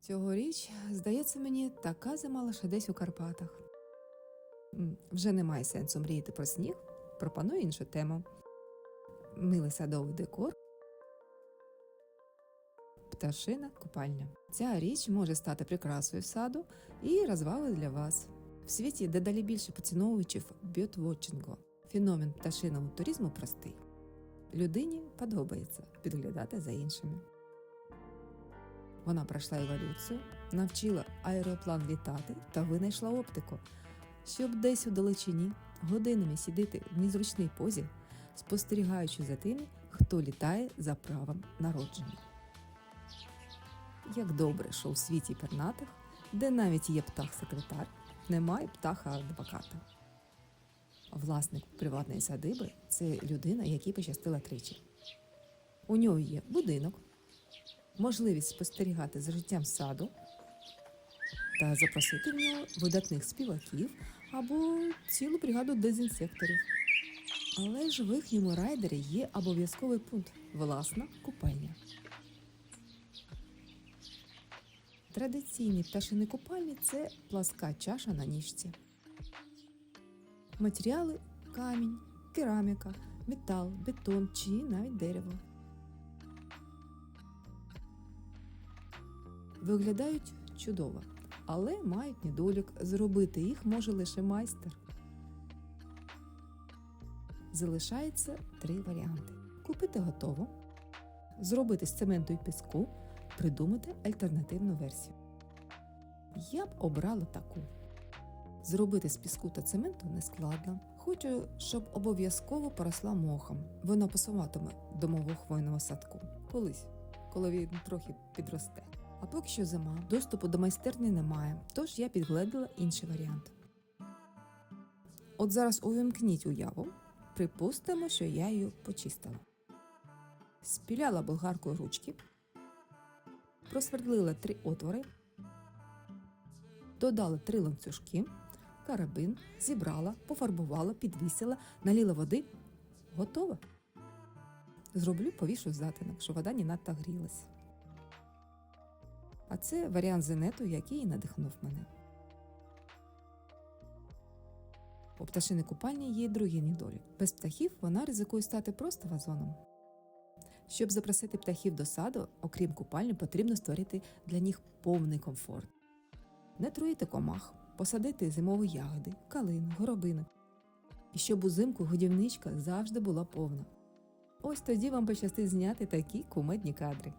Цьогоріч, здається мені, така зима лише десь у Карпатах. Вже немає сенсу мріяти про сніг, пропоную іншу тему. Милий садовий декор. Пташина купальня. Ця річ може стати прикрасою саду і розвагою для вас. В світі дедалі більше поціновувачів бьотвотчингу. Феномен пташиного туризму простий. Людині подобається підглядати за іншими. Вона пройшла еволюцію, навчила аероплан літати та винайшла оптику, щоб десь у далечині годинами сидіти в незручній позі, спостерігаючи за тими, хто літає за правом народження. Як добре, що у світі пернатих, де навіть є птах-секретар, немає птаха-адвоката. Власник приватної садиби це людина, якій пощастила тричі. У нього є будинок, можливість спостерігати за життям саду та запросити в нього видатних співаків або цілу бригаду дезінсекторів. Але ж в їхньому райдері є обов'язковий пункт власна купальня. Традиційні пташини купальні це пласка чаша на ніжці. Матеріали камінь, кераміка, метал, бетон чи навіть дерево. Виглядають чудово, але мають недолік. Зробити їх може лише майстер. Залишається три варіанти: купити готово, зробити з цементу і піску, придумати альтернативну версію. Я б обрала таку. Зробити з піску та цементу не складно. Хочу, щоб обов'язково поросла мохом. Воно пасуватиме до мого хвойного садку. Колись, коли він трохи підросте. А поки що зима, доступу до майстерні немає, тож я підгледіла інший варіант. От зараз увімкніть уяву, припустимо, що я її почистила. Спіляла болгаркою ручки, просвердлила три отвори, додала три ланцюжки, карабин, зібрала, пофарбувала, підвісила, наліла води. Готово. Зроблю повішу затинок, щоб вода не надто грілась. А це варіант зенету, який надихнув мене. У пташини купальні є й другий недолік. Без птахів вона ризикує стати просто вазоном. Щоб запросити птахів до саду, окрім купальні, потрібно створити для них повний комфорт. Не труїти комах, посадити зимові ягоди, калину, горобину. І щоб узимку годівничка завжди була повна. Ось тоді вам пощастить зняти такі кумедні кадри.